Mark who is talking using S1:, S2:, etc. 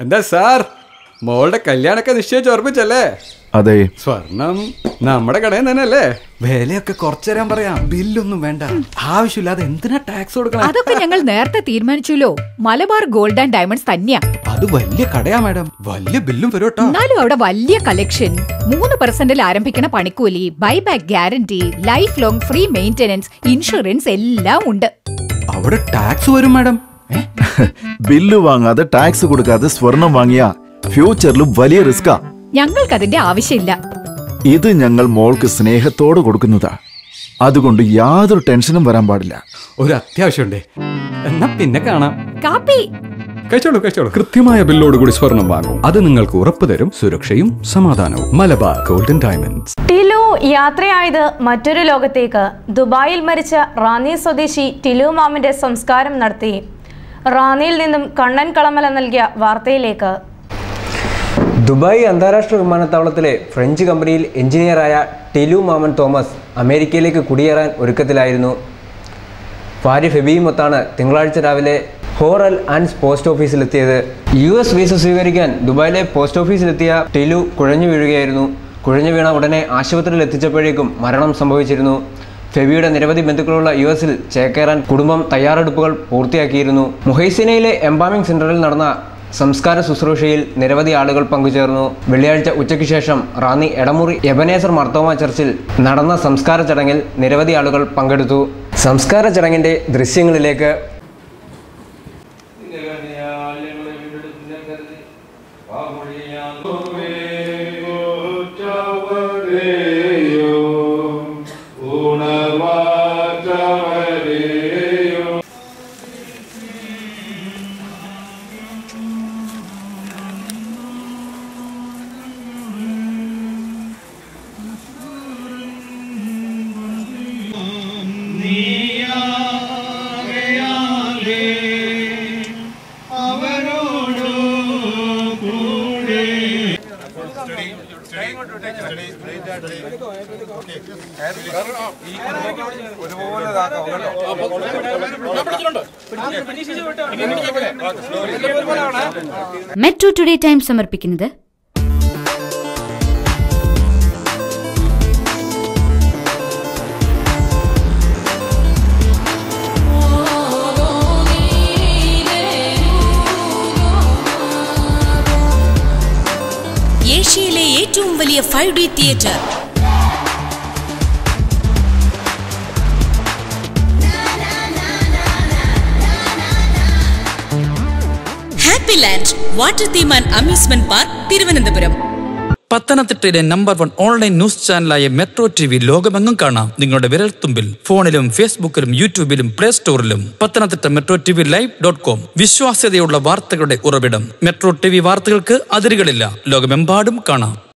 S1: And that's our മോളുടെ കല്യാണൊക്കെ നിശ്ചയിച്ച് ഓർമ്മിച്ചല്ലേ
S2: അതെ.
S1: സ്വർണം നമ്മുടെ കടയിൽ തന്നെ അല്ലേ വിലയൊക്കെ കുറച്ചു തരാൻ പറയാം. ബില്ലൊന്നും വേണ്ട. ആവശ്യമില്ലാതെ എന്തിനാ ടാക്സ് കൊടുക്കണം?
S3: അതൊക്കെ ഞങ്ങൾ നേരത്തെ തീരുമാനിച്ചല്ലോ. മലബാർ ഗോൾഡ് ആൻഡ് ഡയമണ്ട്സ് തന്നെയാ.
S1: അത് വലിയ കടയാ മാഡം. വലിയ ബില്ലും വരും കേട്ടോ.
S3: എന്നാലും അവിടെ വലിയ കളക്ഷൻ മൂന്ന് പെർസെന്റിൽ ആരംഭിക്കണ പണിക്കൂലി buyback guarantee life long free maintenance insurance എല്ലാം ഉണ്ട്.
S1: അവിടെ ടാക്സ് വരും മാഡം.
S2: ബില്ല് വാങ്ങാതെ ടാക്സ് കൊടുക്കാതെ സ്വർണം വാങ്ങിയ ഫ്യൂച്ചറിൽ വലിയ റിസ്കാ
S3: ഞങ്ങൾക്ക് അതിന്റെ ആവശ്യമില്ല.
S2: ഇത് ഞങ്ങൾ മോൾക്ക് സ്നേഹത്തോട് കൊടുക്കുന്നതാ. അതുകൊണ്ട് യാതൊരു ടെൻഷനും വരാൻ പാടില്ല.
S1: ഒരു അത്യാവശ്യമുണ്ടേ. എന്നാ പിന്നെ കാണാം.
S3: കാപ്പി.
S1: കഴിച്ചോളൂ കഴിച്ചോളൂ. കൃത്യമായ ബില്ലോട് കൂടി സ്വർണം വാങ്ങും. അത് നിങ്ങൾക്ക് ഉറപ്പ് തരും സുരക്ഷയും സമാധാനവും. Malabar golden diamonds.
S4: ടിലു യാത്രയായത് മറ്റൊരു ലോകത്തേക്ക്. ദുബായിൽ മരിച്ച റാന്നി സ്വദേശി ടിലു മാമിന്റെ സംസ്കാരം നടത്തി. റാന്നിയിൽ നിന്നും കണ്ണൻ കളമല നൽകിയ വാർത്തയിലേക്ക്.
S5: ദുബായ് അന്താരാഷ്ട്ര വിമാനത്താവളത്തിലെ ഫ്രഞ്ച് കമ്പനിയിൽ എഞ്ചിനീയറായ ടെലു മാമൻ തോമസ് അമേരിക്കയിലേക്ക് കുടിയേറാൻ ഒരുക്കത്തിലായിരുന്നു. ഭാര്യ ഫെബിയുമൊത്താണ് തിങ്കളാഴ്ച രാവിലെ ഹോറൽ ആൻഡ്സ് പോസ്റ്റ് ഓഫീസിലെത്തിയത്. യു എസ് വിസ സ്വീകരിക്കാൻ ദുബായിലെ പോസ്റ്റ് ഓഫീസിലെത്തിയ ടെലു കുഴഞ്ഞു വീഴുകയായിരുന്നു. കുഴഞ്ഞു വീണ ഉടനെ ആശുപത്രിയിൽ എത്തിച്ചപ്പോഴേക്കും മരണം സംഭവിച്ചിരുന്നു. ഫെബിയുടെ നിരവധി ബന്ധുക്കളുള്ള യു എസിൽ ചേക്കേറാൻ കുടുംബം തയ്യാറെടുപ്പുകൾ പൂർത്തിയാക്കിയിരുന്നു. മുഹൈസിനയിലെ എംബാമിംഗ് സെന്ററിൽ നടന്ന സംസ്കാര ശുശ്രൂഷയിൽ നിരവധി ആളുകൾ പങ്കുചേർന്നു. വെള്ളിയാഴ്ച ഉച്ചയ്ക്ക് ശേഷം റാന്നി എടമുറി എബനേസർ മർത്തോമ ചർച്ചിൽ നടന്ന സംസ്കാര ചടങ്ങിൽ നിരവധി ആളുകൾ പങ്കെടുത്തു. സംസ്കാര ചടങ്ങിന്റെ ദൃശ്യങ്ങളിലേക്ക്
S6: മെട്രോ ടുഡേ ടൈം സമർപ്പിക്കുന്നത്
S7: ഏറ്റവും വലിയ five D theatre. Happy land water theme and amusement park Thiruvananthapuram.
S8: പത്തനംതിട്ടയിലെ നമ്പർ വൺ ഓൺലൈൻ ന്യൂസ് ചാനലായ മെട്രോ ടി വി ലോകമെങ്ങും കാണാം. നിങ്ങളുടെ വിരൽത്തുമ്പിൽ ഫോണിലും ഫേസ്ബുക്കിലും യൂട്യൂബിലും play സ്റ്റോറിലും. Pathanamthitta metro T V live dot com. വിശ്വാസ്യതയുള്ള വാർത്തകളുടെ ഉറവിടം. മെട്രോ ടി വി വാർത്തകൾക്ക് അതിരുകളില്ല. ലോകമെമ്പാടും കാണാം.